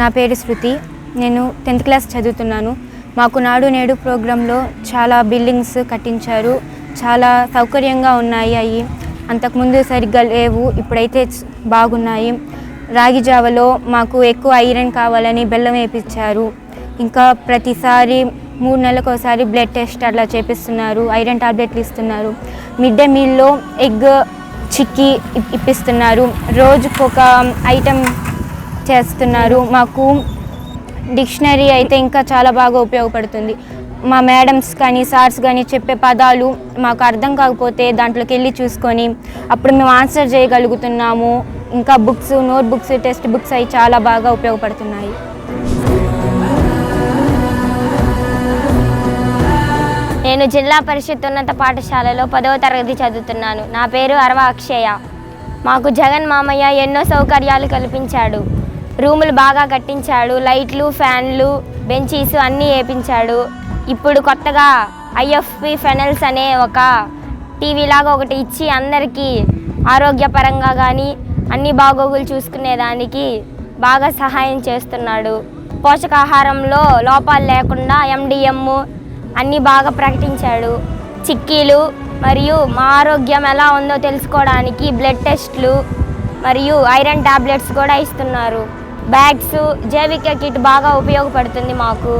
నా పేరు శృతి. నేను టెన్త్ క్లాస్ చదువుతున్నాను. మాకు నాడు నేడు ప్రోగ్రాంలో చాలా బిల్డింగ్స్ కట్టించారు. చాలా సౌకర్యంగా ఉన్నాయి అవి అంతకుముందు సరిగ్గా లేవు. ఇప్పుడైతే బాగున్నాయి. రాగి జావలో మాకు ఎక్కువ ఐరన్ కావాలని బెల్లం వేపించారు. ఇంకా ప్రతిసారి మూడు నెలలకు ఒకసారి బ్లడ్ టెస్ట్ అట్లా చేపిస్తున్నారు. ఐరన్ టాబ్లెట్లు ఇస్తున్నారు. మిడ్ డే మీల్లో ఎగ్ చిక్కీ ఇప్పిస్తున్నారు. రోజుకు ఒక ఐటెం చేస్తున్నారు. మాకు డిక్షనరీ అయితే ఇంకా చాలా బాగా ఉపయోగపడుతుంది. మా మేడమ్స్ కానీ సార్స్ కానీ చెప్పే పదాలు మాకు అర్థం కాకపోతే దాంట్లోకి వెళ్ళి చూసుకొని అప్పుడు మేము ఆన్సర్ చేయగలుగుతున్నాము. ఇంకా books note books text books అవి చాలా బాగా ఉపయోగపడుతున్నాయి. నేను జిల్లా పరిషత్ ఉన్నత పాఠశాలలో పదవ తరగతి చదువుతున్నాను. నా పేరు అరవ అక్షయ. మాకు జగన్ మామయ్య ఎన్నో సౌకర్యాలు కల్పించాడు. రూములు బాగా కట్టించాడు లైట్లు ఫ్యాన్లు బెంచీస్ అన్నీ వేపించాడు. ఇప్పుడు కొత్తగా ఐఎఫ్పి ఫెనల్స్ అనే ఒక టీవీ లాగా ఒకటి ఇచ్చి అందరికీ ఆరోగ్యపరంగా కానీ అన్ని బాగోగులు చూసుకునేదానికి బాగా సహాయం చేస్తున్నాడు. పోషకాహారంలో లోపాలు లేకుండా ఎండిఎం అన్నీ బాగా ప్రకటించాడు. చిక్కీలు మరియు మా ఆరోగ్యం ఎలా ఉందో తెలుసుకోవడానికి బ్లడ్ టెస్ట్లు మరియు ఐరన్ టాబ్లెట్స్ కూడా ఇస్తున్నారు. బ్యాగ్స్ జైవిక కిట్ బాగా ఉపయోగపడుతుంది మాకు.